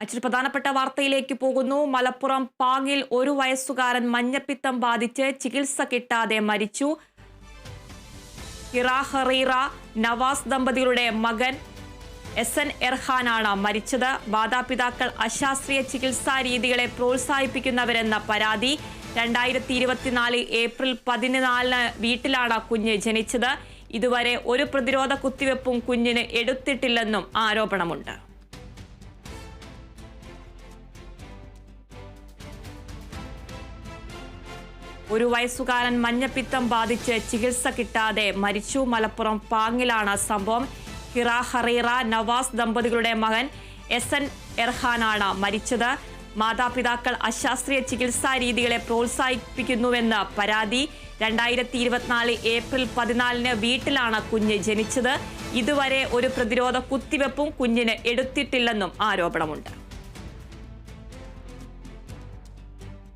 മറ്റൊരു പ്രധാനപ്പെട്ട വാർത്തയിലേക്ക് പോകുന്നു. മലപ്പുറം പാങ്ങിൽ ഒരു വയസ്സുകാരൻ മഞ്ഞപ്പിത്തം ബാധിച്ച് ചികിത്സ കിട്ടാതെ മരിച്ചു. ഹിറാഹറീറ നവാസ് ദമ്പതികളുടെ മകൻ എസ് എൻ എർഹാനാണ് മരിച്ചത്. മാതാപിതാക്കൾ അശാസ്ത്രീയ ചികിത്സാ രീതികളെ പ്രോത്സാഹിപ്പിക്കുന്നവരെന്ന പരാതി രണ്ടായിരത്തി ഇരുപത്തിനാല് ഏപ്രിൽ പതിനാലിന് വീട്ടിലാണ് കുഞ്ഞ് ജനിച്ചത്. ഇതുവരെ ഒരു പ്രതിരോധ കുത്തിവെപ്പും കുഞ്ഞിന് എടുത്തിട്ടില്ലെന്നും ആരോപണമുണ്ട്. ഒരു വയസ്സുകാരൻ മഞ്ഞപ്പിത്തം ബാധിച്ച് ചികിത്സ കിട്ടാതെ മരിച്ചു. മലപ്പുറം പാങ്ങിലാണ് സംഭവം. ഹിറ ഹറീറ നവാസ് ദമ്പതികളുടെ മകൻ എസ് എൻ എർഹാനാണ് മരിച്ചത്. മാതാപിതാക്കൾ അശാസ്ത്രീയ ചികിത്സാ രീതികളെ പ്രോത്സാഹിപ്പിക്കുന്നുവെന്ന് പരാതി. രണ്ടായിരത്തി ഇരുപത്തിനാല് ഏപ്രിൽ പതിനാലിന് വീട്ടിലാണ് കുഞ്ഞ് ജനിച്ചത്. ഇതുവരെ ഒരു പ്രതിരോധ കുത്തിവെപ്പും കുഞ്ഞിന് എടുത്തിട്ടില്ലെന്നും ആരോപണമുണ്ട്.